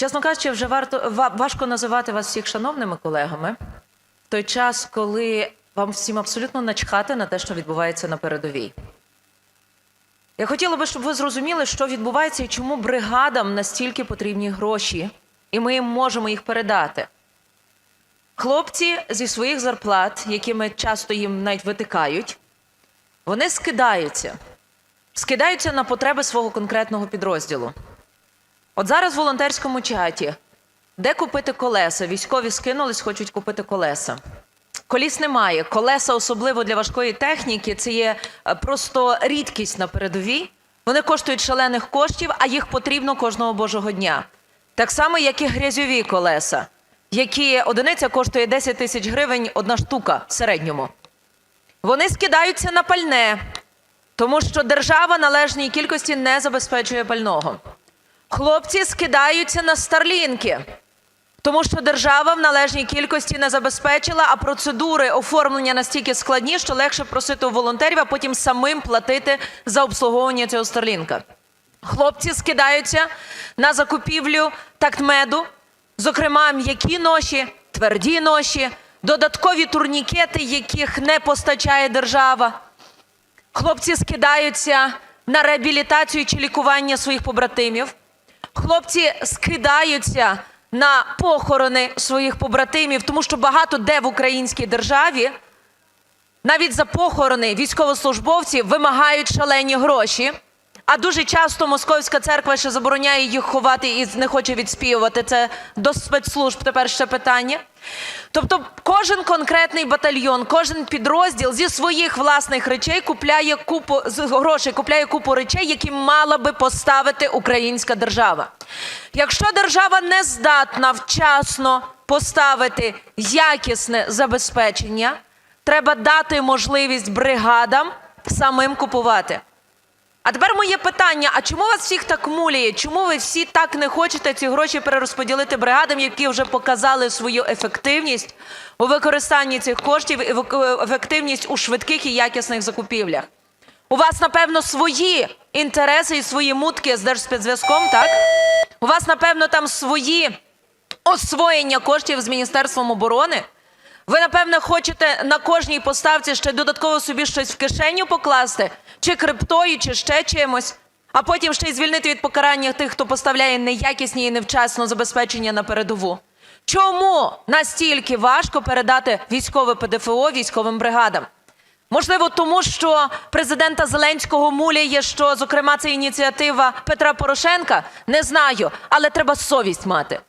Чесно кажучи, вже варто важко називати вас всіх шановними колегами в той час, коли вам всім абсолютно начхати на те, що відбувається на передовій. Я хотіла би, щоб ви зрозуміли, що відбувається і чому бригадам настільки потрібні гроші, і ми їм можемо їх передати. Хлопці зі своїх зарплат, якими часто їм навіть витикають, вони скидаються. Скидаються на потреби свого конкретного підрозділу. От зараз в волонтерському чаті, де купити колеса? Військові скинулись, хочуть купити колеса. Коліс немає. Колеса, особливо для важкої техніки, це є е, просто рідкість на передовій. Вони коштують шалених коштів, а їх потрібно кожного божого дня. Так само, як і грязьові колеса, які одиниця коштує 10 тисяч гривень одна штука в середньому. Вони скидаються на пальне, тому що держава належній кількості не забезпечує пального. Хлопці скидаються на старлінки, тому що держава в належній кількості не забезпечила, а процедури оформлення настільки складні, що легше просити у волонтерів, а потім самим платити за обслуговування цього старлінка. Хлопці скидаються на закупівлю тактмеду, зокрема м'які ноші, тверді ноші, додаткові турнікети, яких не постачає держава. Хлопці скидаються на реабілітацію чи лікування своїх побратимів. Хлопці скидаються на похорони своїх побратимів, тому що багато де в українській державі навіть за похорони військовослужбовців вимагають шалені гроші. А дуже часто московська церква ще забороняє їх ховати і не хоче відспівувати. Це до спецслужб тепер ще питання. Тобто, кожен конкретний батальйон, кожен підрозділ зі своїх власних речей купляє купу з грошей, купляє купу речей, які мала би поставити українська держава. Якщо держава не здатна вчасно поставити якісне забезпечення, треба дати можливість бригадам самим купувати. А тепер моє питання: а чому вас всіх так муляє? Чому ви всі так не хочете ці гроші перерозподілити бригадам, які вже показали свою ефективність у використанні цих коштів і ефективність у швидких і якісних закупівлях? У вас, напевно, свої інтереси і свої мутки з Держспецзв'язком, так? У вас, напевно, там свої освоєння коштів з Міністерством оборони. Ви, напевне, хочете на кожній поставці ще додатково собі щось в кишеню покласти, чи криптою, чи ще чимось, а потім ще й звільнити від покарання тих, хто поставляє неякісні і невчасно забезпечення на передову. Чому настільки важко передати військове ПДФО військовим бригадам? Можливо, тому що президента Зеленського муляє, що, зокрема, це ініціатива Петра Порошенка? Не знаю, але треба совість мати.